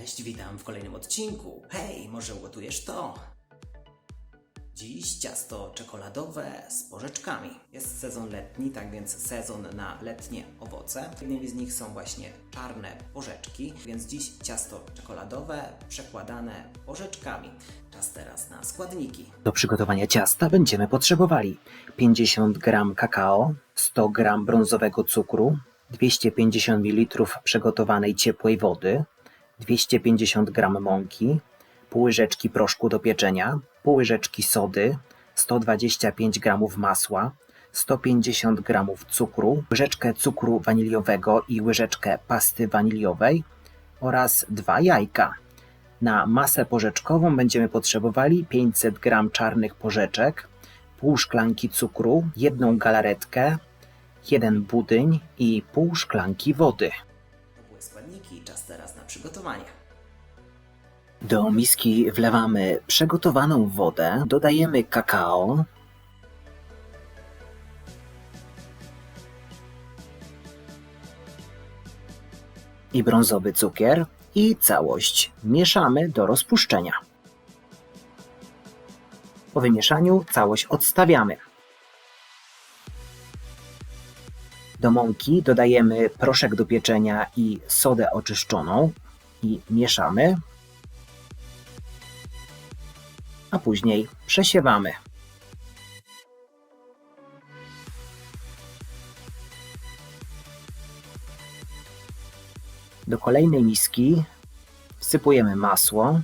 Cześć, witam w kolejnym odcinku. Hej, może ugotujesz to? Dziś ciasto czekoladowe z porzeczkami. Jest sezon letni, tak więc sezon na letnie owoce. Jednymi z nich są właśnie czarne porzeczki, więc dziś ciasto czekoladowe przekładane porzeczkami. Czas teraz na składniki. Do przygotowania ciasta będziemy potrzebowali 50 g kakao, 100 g brązowego cukru, 250 ml przygotowanej ciepłej wody, 250 g mąki, pół łyżeczki proszku do pieczenia, pół łyżeczki sody, 125 g masła, 150 g cukru, łyżeczkę cukru waniliowego i łyżeczkę pasty waniliowej oraz dwa jajka. Na masę porzeczkową będziemy potrzebowali 500 g czarnych porzeczek, pół szklanki cukru, jedną galaretkę, jeden budyń i pół szklanki wody. Składniki, czas teraz na przygotowanie. Do miski wlewamy przygotowaną wodę, dodajemy kakao, i brązowy cukier i całość mieszamy do rozpuszczenia. Po wymieszaniu całość odstawiamy. Do mąki dodajemy proszek do pieczenia i sodę oczyszczoną i mieszamy, a później przesiewamy. Do kolejnej miski wsypujemy masło,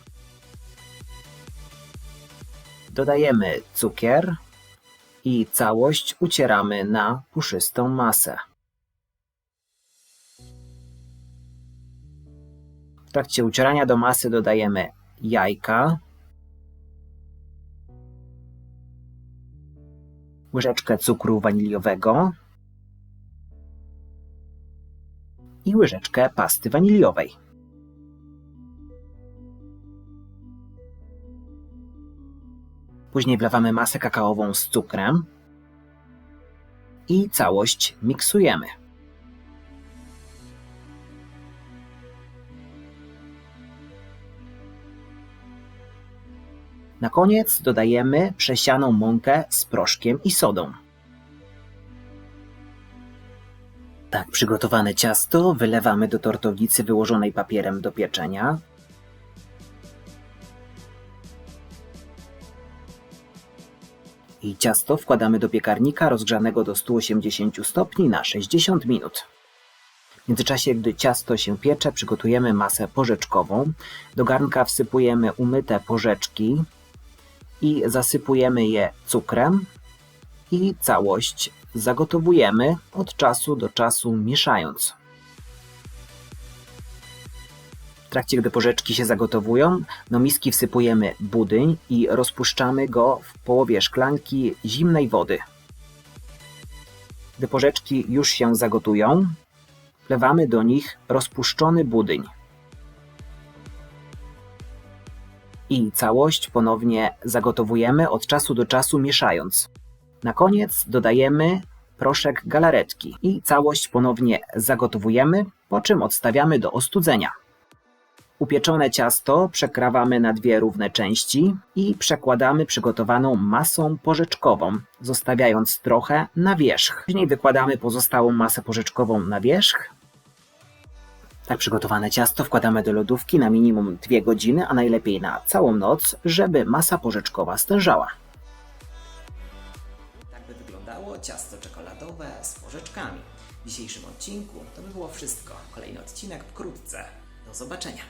dodajemy cukier i całość ucieramy na puszystą masę. W trakcie ucierania do masy dodajemy jajka, łyżeczkę cukru waniliowego i łyżeczkę pasty waniliowej. Później wlewamy masę kakaową z cukrem i całość miksujemy. Na koniec dodajemy przesianą mąkę z proszkiem i sodą. Tak przygotowane ciasto wylewamy do tortownicy wyłożonej papierem do pieczenia. I ciasto wkładamy do piekarnika rozgrzanego do 180 stopni na 60 minut. W międzyczasie, gdy ciasto się piecze, przygotujemy masę porzeczkową. Do garnka wsypujemy umyte porzeczki i zasypujemy je cukrem i całość zagotowujemy od czasu do czasu mieszając. Trakcie, gdy porzeczki się zagotowują, do miski wsypujemy budyń i rozpuszczamy go w połowie szklanki zimnej wody. Gdy porzeczki już się zagotują, wlewamy do nich rozpuszczony budyń. I całość ponownie zagotowujemy od czasu do czasu mieszając. Na koniec dodajemy proszek galaretki i całość ponownie zagotowujemy, po czym odstawiamy do ostudzenia. Upieczone ciasto przekrawamy na dwie równe części i przekładamy przygotowaną masą porzeczkową, zostawiając trochę na wierzch. Później wykładamy pozostałą masę porzeczkową na wierzch. Tak przygotowane ciasto wkładamy do lodówki na minimum 2 godziny, a najlepiej na całą noc, żeby masa porzeczkowa stężała. Tak by wyglądało ciasto czekoladowe z porzeczkami. W dzisiejszym odcinku to by było wszystko. Kolejny odcinek wkrótce. Do zobaczenia.